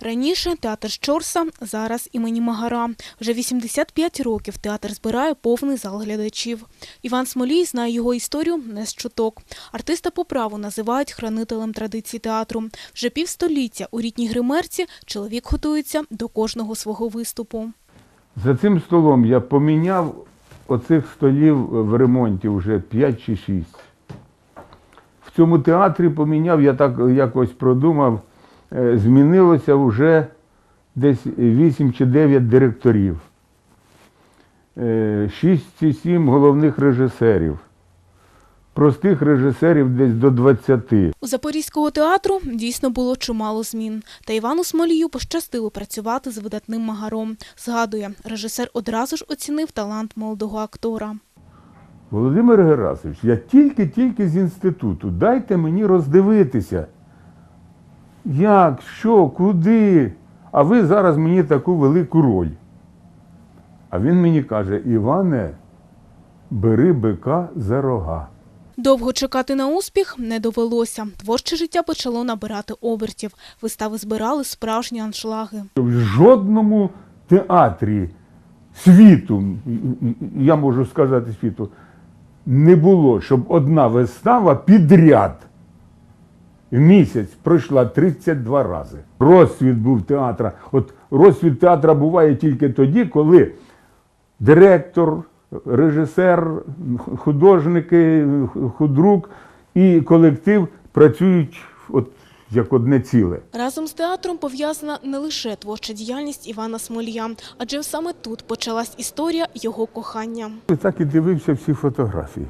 Раніше театр Щорса, зараз імені Магара. Вже 85 років театр збирає повний зал глядачів. Іван Смолій знає його історію не з чуток. Артиста по праву називають хранителем традицій театру. Вже півстоліття у рідній гримерці чоловік готується до кожного свого виступу. За цим столом я поміняв оцих столів в ремонті вже 5 чи 6. Цьому театрі поміняв, я так якось продумав, е, змінилося вже десь 8 чи 9 директорів, 6 чи 7 головних режисерів. Простих режисерів десь до 20. У Запорізького театру дійсно було чимало змін. Та Івану Смолію пощастило працювати з видатним магаром. Згадує, режисер одразу ж оцінив талант молодого актора. Володимир Герасович, я тільки-тільки з інституту. Дайте мені роздивитися. Як, що, куди? А ви зараз мені таку велику роль. А він мені каже: Іване, бери бика за рога. Довго чекати на успіх не довелося. Творче життя почало набирати обертів. Вистави збирали справжні аншлаги. В жодному театрі світу, я можу сказати світу, не було, щоб одна вистава підряд в місяць пройшла 32 рази. Розсвіт був театра. От розсвіт театра буває тільки тоді, коли директор, режисер, художники, худрук і колектив працюють от як одне ціле. Разом з театром пов'язана не лише творча діяльність Івана Смолія, адже саме тут почалась історія його кохання. Так і дивився всі фотографії.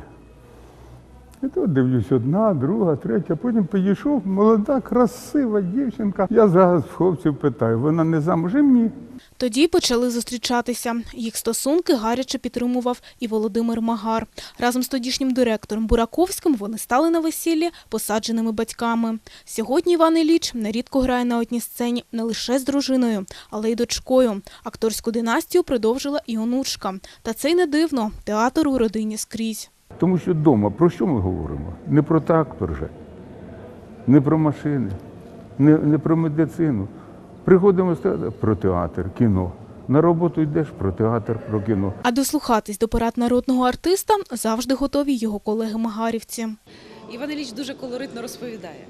І то дивлюсь одна, друга, третя. Потім підійшов, молода, красива дівчинка. Я зараз хлопців питаю, вона не замужем? Ні. Тоді почали зустрічатися. Їх стосунки гаряче підтримував і Володимир Магар. Разом з тодішнім директором Бураковським вони стали на весіллі посадженими батьками. Сьогодні Іван Ілліч нерідко грає на одній сцені не лише з дружиною, але й дочкою. Акторську династію продовжила і онучка. Та це й не дивно. Театр у родині скрізь. Тому що вдома про що ми говоримо? Не про трактор же, не про машини, не, не про медицину. Приходимо з театру про театр, кіно. На роботу йдеш про театр, про кіно. А дослухатись до парад народного артиста завжди готові його колеги-магарівці. Іван Ілліч дуже колоритно розповідає.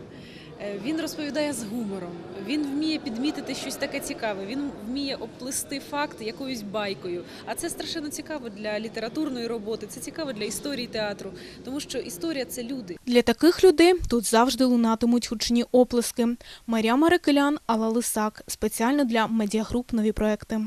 Е, Він розповідає з гумором. Він вміє підмітити щось таке цікаве. Він вміє обплести факт якоюсь байкою. А це страшенно цікаво для літературної роботи. Це цікаво для історії театру, тому що історія це люди. Для таких людей тут завжди лунатимуть гучні оплески. Марія Марикелян, Алла Лисак. Спеціально для медіагруп нові проекти.